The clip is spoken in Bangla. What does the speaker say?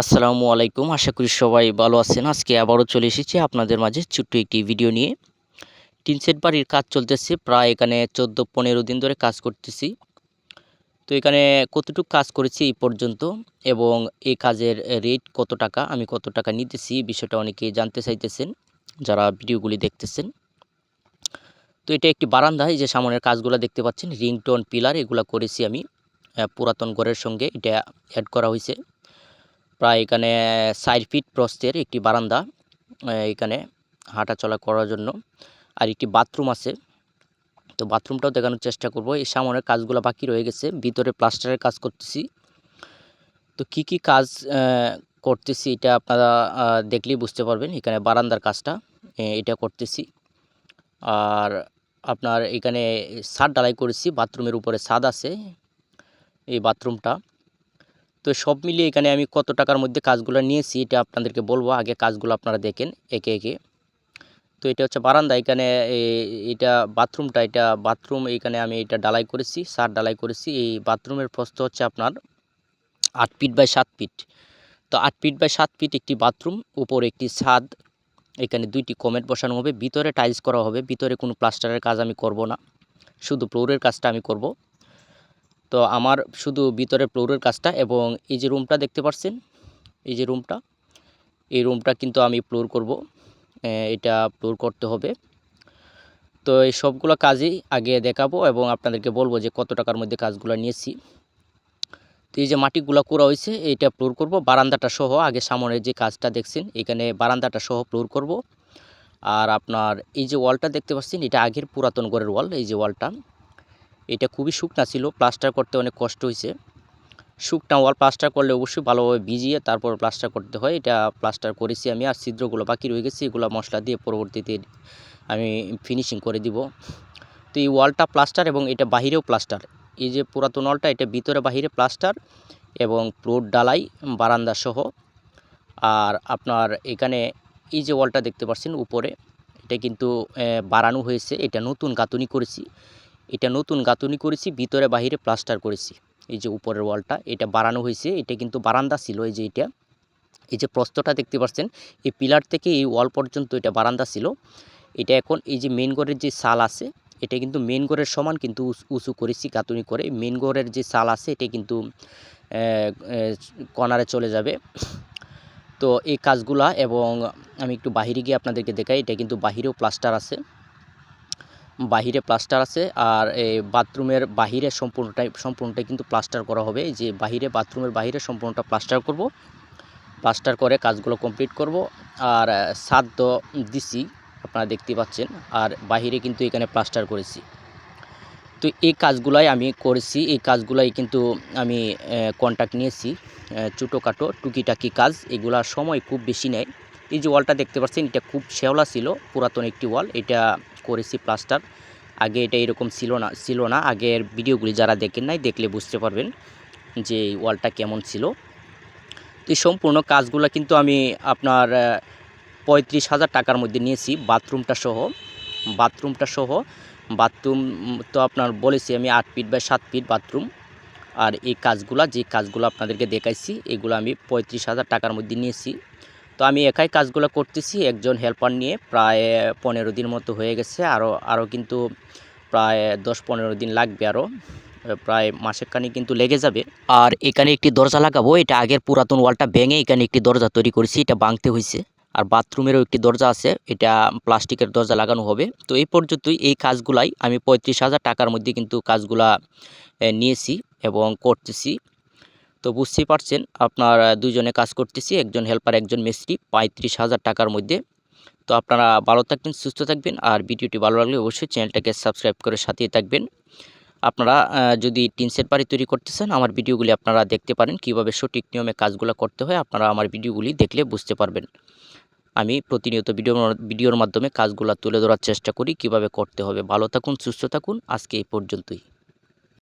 আসসালামু আলাইকুম। আশা করি সবাই ভালো আছেন। আজকে আবারও চলে এসেছি আপনাদের মাঝে ছোট্ট একটি ভিডিও নিয়ে। টিন সেট বাড়ির কাজ চলতেছে, প্রায় এখানে চোদ্দ পনেরো দিন ধরে কাজ করতেছি। তো এখানে কতটুকু কাজ করেছি এই পর্যন্ত এবং এই কাজের রেট কত টাকা, আমি কত টাকা নিতেছি বিষয়টা অনেকে জানতে চাইতেছেন, যারা ভিডিওগুলি দেখতেছেন। তো এটা একটি বারান্দা, এই যে সামনের কাজগুলো দেখতে পাচ্ছেন, রিংটোন পিলার, এগুলো করেছি আমি পুরাতন ঘরের সঙ্গে এটা অ্যাড করা হয়েছে। প্রায় এখানে চার ফিট প্রস্থের একটি বারান্দা এখানে হাঁটাচলা করার জন্য। আর একটি বাথরুম আছে। তো বাথরুমটাও দেখানোর চেষ্টা করব। এই সামনের কাজগুলো বাকি রয়ে গেছে। ভিতরে প্লাস্টারের কাজ করতেছি। তো কি কি কাজ করতেছি এটা আপনারা দেখলেই বুঝতে পারবেন। এখানে বারান্দার কাজটা এটা করতেছি। আর আপনার এখানে ছাদ ডালাই করেছি। বাথরুমের উপরে ছাদ আছে। এই বাথরুমটা। তো সব মিলিয়ে এখানে আমি কত টাকার মধ্যে কাজগুলো নিয়েছি, এটা আপনাদেরকে বলব। আগে কাজগুলো আপনারা দেখেন, একে একে। তো এটা হচ্ছে বারান্দা, এখানে এটা বাথরুমটা, এটা বাথরুম, এখানে আমি এটা ডালাই করেছি, সার ডালাই করেছি। এই বাথরুমের প্রস্থ হচ্ছে আপনার আট ফিট বাই সাত ফিট। তো আট ফিট বাই সাত ফিট একটি বাথরুম, উপরে একটি ছাদ, এখানে দুইটি কমেন্ট বসানো হবে, ভিতরে টাইলস করা হবে, ভিতরে কোনো প্লাস্টারের কাজ আমি করব না, শুধু ফ্লোরের কাজটা আমি করব। তো আমার শুধু ভিতরে ফ্লোরের কাজটা এবং এই যে রুমটা দেখতে পাচ্ছেন এই যে রুমটা এই রুমটা কিন্তু আমি ফ্লোর করব। এটা ফ্লোর করতে হবে। তো এই সবগুলো কাজই আগে দেখাবো এবং আপনাদেরকে বলব যে কত টাকার মধ্যে কাজগুলো নিয়েছি। তো এই যে মাটিগুলো করা হয়েছে, এইটা ফ্লোর করব। বারান্দাটা সহ আগে সামনের যে কাজটা দেখছেন, এখানে বারান্দাটা সহ ফ্লোর করব। আর আপনার এই যে ওয়ালটা দেখতে পাচ্ছেন, এটা আগের পুরাতন ঘরের ওয়াল এই যে ওয়ালটা এটা খুবই শুকনা ছিল প্লাস্টার করতে অনেক কষ্ট হয়েছে। শুকনা ওয়াল প্লাস্টার করলে অবশ্যই ভালোভাবে ভিজিয়ে তারপর প্লাস্টার করতে হয়। এটা প্লাস্টার করেছি আমি আর ছিদ্রগুলো বাকি রয়ে গেছে, এগুলো মশলা দিয়ে পরবর্তীতে আমি ফিনিশিং করে দিব। তো এই ওয়ালটা প্লাস্টার এবং এটা বাহিরেও প্লাস্টার এই যে পুরাতন ওয়ালটা এটা ভিতরে বাহিরে প্লাস্টার এবং ফ্লোর ডালাই বারান্দা সহ। আর আপনার এখানে এই যে ওয়ালটা দেখতে পাচ্ছেন উপরে, এটা কিন্তু বাড়ানো হয়েছে। এটা নতুন গাঁথুনি করেছি। এটা নতুন গাঁথুনি করেছি, ভিতরে বাহিরে প্লাস্টার করেছি। এই যে উপরের ওয়ালটা, এটা বাড়ানো হয়েছে, এটা কিন্তু বারান্দা ছিল এই যে এটা। এই যে প্রস্তটা দেখতে পাচ্ছেন, এই পিলার থেকে এই ওয়াল পর্যন্ত এটা বারান্দা ছিল। এটা এখন এই যে মেন ঘরের যে সাল আছে, এটা কিন্তু মেন ঘরের সমান কিন্তু উঁচু- করেছি গাঁথুনি করে। মেন ঘরের যে সাল আছে, এটা কিন্তু কর্নারে চলে যাবে। তো এই কাজগুলা এবং আমি একটু বাহিরে গিয়ে আপনাদেরকে দেখাই, এটা কিন্তু বাহিরেও প্লাস্টার আছে। বাহিরে প্লাস্টার আছে আর এই বাথরুমের বাহিরে সম্পূর্ণটাই সম্পূর্ণটাই কিন্তু প্লাস্টার করা হবে। যে বাহিরে, বাথরুমের বাহিরে সম্পূর্ণটা প্লাস্টার করব। প্লাস্টার করে কাজগুলো কমপ্লিট করব। আর তো দিছি, আপনারা দেখতে পাচ্ছেন। আর বাহিরে কিন্তু এখানে প্লাস্টার করেছি। তো এই কাজগুলাই আমি করেছি। এই কাজগুলাই কিন্তু আমি কন্ট্যাক্ট নিয়েছি ছোটোখাটো টুকিটাকি কাজ। এগুলার সময় খুব বেশি নেয়। এই যে ওয়ালটা দেখতে পাচ্ছেন, এটা খুব শেওলা ছিল, পুরাতন একটি ওয়াল। এটা করেছি প্লাস্টার। আগে এটা এরকম ছিল না ছিল না। আগের ভিডিওগুলি যারা দেখেন নাই, দেখলে বুঝতে পারবেন যে ওয়ালটা কেমন ছিল। তো সম্পূর্ণ কাজগুলো কিন্তু আমি আপনার পঁয়ত্রিশ হাজার টাকার মধ্যে নিয়েছি বাথরুমটা সহ। বাথরুমটা সহ, বাথরুম তো আপনার বলেছি আমি আট ফিট বা সাত ফিট বাথরুম। আর এই কাজগুলা, যে কাজগুলো আপনাদেরকে দেখাইছি, এগুলো আমি পঁয়ত্রিশ হাজার টাকার মধ্যে নিয়েছি। তো আমি একাই কাজগুলো করতেছি, একজন হেল্পার নিয়ে প্রায় পনেরো দিন মতো হয়ে গেছে আরও আরও কিন্তু প্রায় দশ পনেরো দিন লাগবে আরও প্রায় মাসের কানি কিন্তু লেগে যাবে। আর এখানে একটি দরজা লাগাবো, এটা আগের পুরাতন ওয়ালটা ভেঙে এখানে একটি দরজা তৈরি করেছি, এটা বাঁধতে হয়েছে আর বাথরুমেরও একটি দরজা আছে, এটা প্লাস্টিকের দরজা লাগানো হবে। তো এই পর্যন্তই এই কাজগুলাই, আমি পঁয়ত্রিশ হাজার টাকার মধ্যে কিন্তু কাজগুলা নিয়েছি এবং করতেছি। তো বুঝতেই পারছেন, আপনার দুজনে কাজ করতেছি, একজন হেল্পার একজন মিস্ত্রি, পঁয়ত্রিশ হাজার টাকার মধ্যে। তো আপনারা ভালো থাকবেন, সুস্থ থাকবেন, আর ভিডিওটি ভালো লাগলে অবশ্যই চ্যানেলটাকে সাবস্ক্রাইব করে সাথেই থাকবেন। আপনারা যদি টিন সেট বাড়ি তৈরি করতে চান, আমার ভিডিওগুলি আপনারা দেখতে পারেন, কীভাবে সঠিক নিয়মে কাজগুলো করতে হয়, আপনারা আমার ভিডিওগুলি দেখলে বুঝতে পারবেন। আমি প্রতিনিয়ত ভিডিও, ভিডিওর মাধ্যমে কাজগুলো তুলে ধরার চেষ্টা করি, কীভাবে করতে হবে। ভালো থাকুন, সুস্থ থাকুন, আজকে এই পর্যন্তই।